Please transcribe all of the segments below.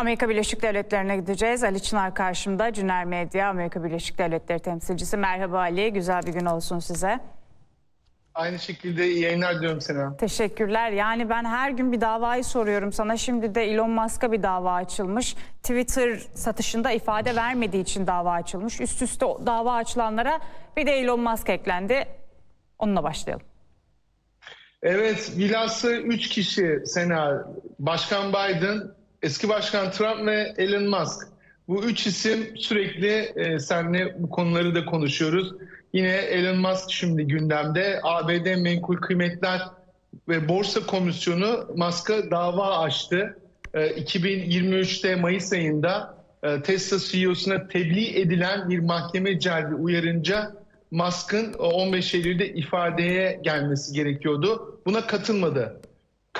Amerika Birleşik Devletleri'ne gideceğiz. Ali Çınar karşımda. Cüner Medya, Amerika Birleşik Devletleri temsilcisi. Merhaba Ali, güzel bir gün olsun size. Aynı şekilde iyi yayınlar diliyorum sana. Teşekkürler. Yani ben her gün bir davayı soruyorum sana. Şimdi de Elon Musk'a bir dava açılmış. Twitter satışında ifade vermediği için dava açılmış. Üst üste dava açılanlara bir de Elon Musk eklendi. Onunla başlayalım. Evet, bilhassa 3 kişi Sena, Başkan Biden, eski Başkan Trump ve Elon Musk. Bu üç isim sürekli e, seninle bu konuları da konuşuyoruz. Yine Elon Musk şimdi gündemde. ABD Menkul Kıymetler ve Borsa Komisyonu Musk'a dava açtı. E, 2023'te Mayıs ayında e, Tesla CEO'suna tebliğ edilen bir mahkeme celbi uyarınca Musk'ın 15 Eylül'de ifadeye gelmesi gerekiyordu. Buna katılmadı.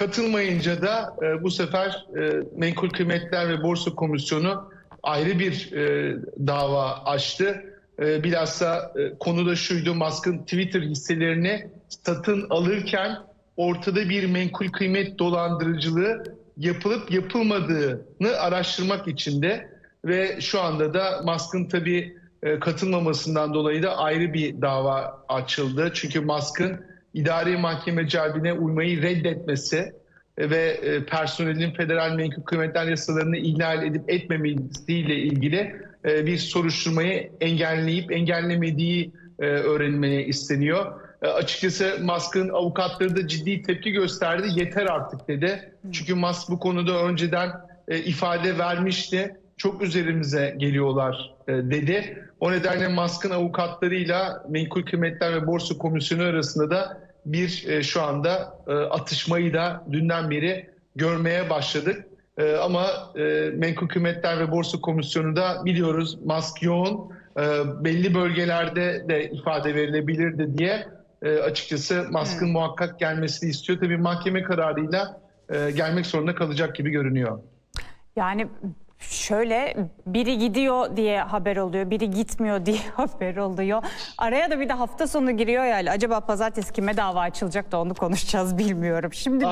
Katılmayınca da e, bu sefer e, Menkul Kıymetler ve Borsa Komisyonu ayrı bir e, dava açtı. E, bilhassa e, konu da şuydu Musk'ın Twitter hisselerini satın alırken ortada bir menkul kıymet dolandırıcılığı yapılıp yapılmadığını araştırmak için de ve şu anda da Musk'ın tabii e, katılmamasından dolayı da ayrı bir dava açıldı. Çünkü Musk'ın idari mahkeme celbine uymayı reddetmesi ve e, personelin federal menkul kıymetler yasalarını ihlal edip etmemesiyle ilgili e, bir soruşturmayı engelleyip engellemediği e, öğrenmeye isteniyor. E, Açıkçası Musk'ın avukatları da ciddi tepki gösterdi. Yeter artık dedi. Çünkü Musk bu konuda önceden e, ifade vermişti. Çok üzerimize geliyorlar e, dedi. O nedenle Musk'ın avukatlarıyla Menkul Kıymetler ve Borsa Komisyonu arasında da bir e, şu anda e, atışmayı da dünden beri görmeye başladık. Ama Menkul Kıymetler ve Borsa Komisyonu da biliyoruz Musk yoğun belli bölgelerde de ifade verilebilirdi diye açıkçası Musk'ın muhakkak gelmesini istiyor. Tabii mahkeme kararıyla gelmek zorunda kalacak gibi görünüyor. Yani şöyle biri gidiyor diye haber oluyor, biri gitmiyor diye haber oluyor. Araya da bir de hafta sonu giriyor yani. Acaba pazartesi kime dava açılacak da onu konuşacağız bilmiyorum. Şimdi